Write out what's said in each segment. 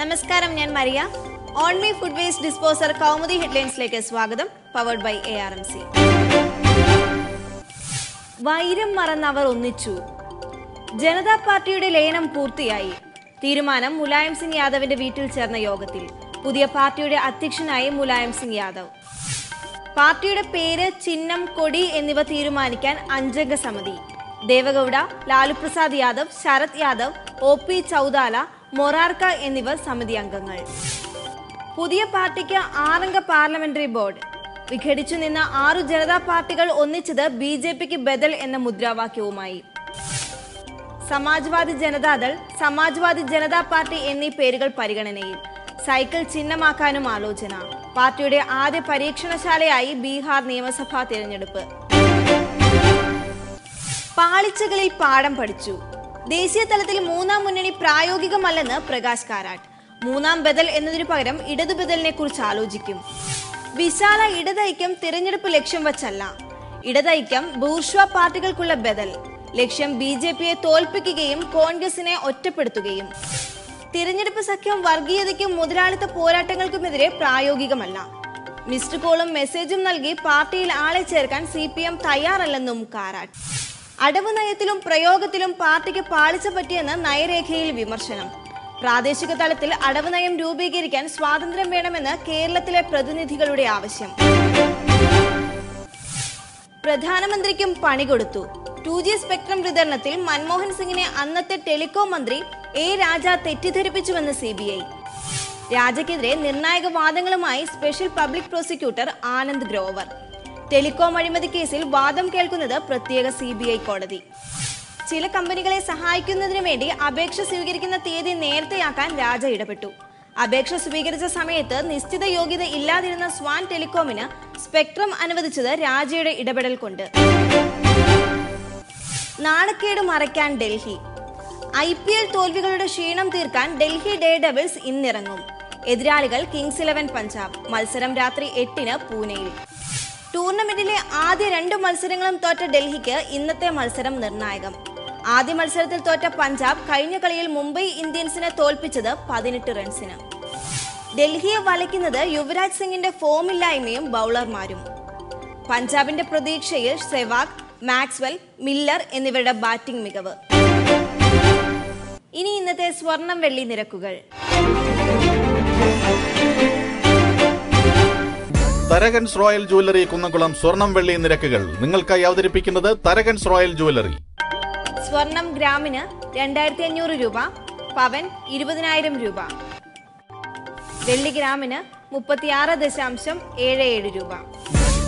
നമസ്കാരം ഞാൻ Maria. On me food waste disposer Kaumudi ഹെഡ്ലൈൻസിലേക്ക് സ്വാഗതം powered by A R M C വൈരം മറന്നവർ ഒന്നിച്ചു. ജനതാ പാർട്ടിയുടെ ലയനം പൂർത്തിയായി. തീരുമാനം മുലായം സിംഗ് യാദവിന്റെ വീട്ടിൽ ചേർന്ന യോഗത്തിൽ. പുതിയ പാർട്ടിയുടെ അധ്യക്ഷനായി മുലായം സിംഗ് യാദവ്. പാർട്ടിയുടെ പേര് ചിഹ്നം കൊടി എന്നിവ തീരുമാനിക്കാൻ അഞ്ചംഗ സമിതി. ദേവഗൌഡ ലാലുപ്രസാദ് യാദവ് ശരത് യാദവ് ഒ പി ചൌദാല മൊറാർക്ക എന്നിവർ സമിതി അംഗങ്ങൾ. പുതിയ പാർട്ടിക്ക് ആറംഗ പാർലമെന്ററി ബോർഡ്. വിഘടിച്ചു നിന്ന ആറു ജനതാ പാർട്ടികൾ ഒന്നിച്ചത് ബി ജെ പിക്ക് ബദൽ എന്ന മുദ്രാവാക്യവുമായി. സമാജ്വാദി ജനതാദൾ സമാജ്വാദി ജനതാ പാർട്ടി എന്നീ പേരുകൾ പരിഗണനയിൽ. സൈക്കിൾ ചിഹ്നമാക്കാനും ആലോചന. പാർട്ടിയുടെ ആദ്യ പരീക്ഷണശാലയായി ബീഹാർ നിയമസഭാ തിരഞ്ഞെടുപ്പ്. പാളിച്ചകളിൽ പാഠം പഠിച്ചു. ദേശീയ തലത്തിൽ മൂന്നാം മുന്നണി പ്രായോഗികമല്ലെന്ന് പ്രകാശ് കാരാട്ട്. മൂന്നാം ബദൽ എന്നതിനു പകരം ഇടതു ബദലിനെ കുറിച്ച് ആലോചിക്കും. വിശാല ഇടതൈക്യം തിരഞ്ഞെടുപ്പ് ലക്ഷ്യം വച്ചല്ല. ഇടതൈക്യം ബൂർഷ്വ പാർട്ടികൾക്കുള്ള ബദൽ. ലക്ഷ്യം ബി ജെ പിയെ തോൽപ്പിക്കുകയും കോൺഗ്രസിനെ ഒറ്റപ്പെടുത്തുകയും. തിരഞ്ഞെടുപ്പ് സഖ്യം വർഗീയതയ്ക്കും മുതലാളിത്ത പോരാട്ടങ്ങൾക്കുമെതിരെ പ്രായോഗികമല്ല. മിസ്ഡ് കോളും മെസ്സേജും നൽകി പാർട്ടിയിൽ ആളെ ചേർക്കാൻ സി പി എം തയ്യാറല്ലെന്നും കാരാട്ട്. അടവ് നയത്തിലും പ്രയോഗത്തിലും പാർട്ടിക്ക് പാളിച്ച പറ്റിയെന്ന് നയരേഖയിൽ വിമർശനം. പ്രാദേശിക തലത്തിൽ അടവ് നയം രൂപീകരിക്കാൻ സ്വാതന്ത്ര്യം വേണമെന്ന് കേരളത്തിലെ പ്രതിനിധികളുടെ ആവശ്യം. പ്രധാനമന്ത്രിക്കും പണി കൊടുത്തു. ടു ജി സ്പെക്ട്രം വിതരണത്തിൽ മൻമോഹൻ സിംഗിനെ അന്നത്തെ ടെലികോം മന്ത്രി എ രാജ തെറ്റിദ്ധരിപ്പിച്ചുവെന്ന് സി ബി ഐ. രാജയ്ക്കെതിരെ നിർണായക വാദങ്ങളുമായി special public prosecutor Anand Grover. Telecom അഴിമതി കേസിൽ വാദം കേൾക്കുന്നത് പ്രത്യേക സി കോടതി. ചില കമ്പനികളെ സഹായിക്കുന്നതിനു വേണ്ടി അപേക്ഷ സ്വീകരിക്കുന്ന തീയതി നേരത്തെയാക്കാൻ രാജ ഇടപെട്ടു. അപേക്ഷ സ്വീകരിച്ച സമയത്ത് നിശ്ചിത യോഗ്യത ഇല്ലാതിരുന്ന സ്വാൻ ടെലികോമിന് സ്പെക്ട്രം അനുവദിച്ചത് രാജയുടെ ഇടപെടൽ കൊണ്ട്. നാണക്കേട് മറയ്ക്കാൻ ഡൽഹി. ഐ പി എൽ തോൽവികളുടെ ക്ഷീണം തീർക്കാൻ ഡൽഹി ഡേ ഡെവിൾസ് ഇന്നിറങ്ങും. എതിരാളികൾ കിങ്സ് ഇലവൻ പഞ്ചാബ്. മത്സരം രാത്രി എട്ടിന് പൂനെയിൽ. ടൂർണമെന്റിലെ ആദ്യ രണ്ട് മത്സരങ്ങളും തോറ്റ ഡൽഹിക്ക് ഇന്നത്തെ മത്സരം നിർണായകം. ആദ്യ മത്സരത്തിൽ തോറ്റ പഞ്ചാബ് കഴിഞ്ഞ കളിയിൽ മുംബൈ ഇന്ത്യൻസിനെ തോൽപ്പിച്ചത് പതിനെട്ട് റൺസിന്. ഡൽഹിയെ വലയ്ക്കുന്നത് യുവരാജ് സിംഗിന്റെ ഫോമില്ലായ്മയും ബൗളർമാരും. പഞ്ചാബിന്റെ പ്രതീക്ഷയിൽ സെവാഗ് മാക്സ്വെൽ മില്ലർ എന്നിവരുടെ ബാറ്റിംഗ് മികവ്. ഇനി ഇന്നത്തെ സ്വർണം വെള്ളി നിരക്കുകൾ. തരകൻസ് റോയൽ ജുവല്ലറി കുന്നംകുളം സ്വർണം വെള്ളി നിരക്കുകൾ. നിങ്ങൾക്കായി അവതരിപ്പിക്കുന്നത് തരകൻസ് റോയൽ ജുവല്ലറി. സ്വർണം ഗ്രാമിന് രണ്ടായിരത്തി അഞ്ഞൂറ് രൂപ പവൻ ഇരുപതിനായിരം രൂപ. വെള്ളി ഗ്രാമിന് മുപ്പത്തിയാറ് ദശാംശം ഏഴ് ഏഴ് രൂപ.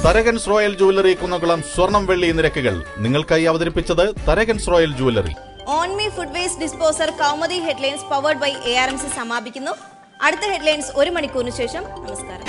തരകൻസ് റോയൽ ജുവല്ലറി കുന്നംകുളം സ്വർണം വെള്ളി നിരക്കുകൾ. നിങ്ങൾക്കായി അവതരിപ്പിച്ചത് Tharakans royal jewellery. On me food waste disposer Kaumudi headlines powered by A R M C സമാപിക്കുന്നു. അടുത്ത ഹെഡ്ലൈൻസ് ഒരു മണിക്കൂറിന് ശേഷം നമസ്കാരം.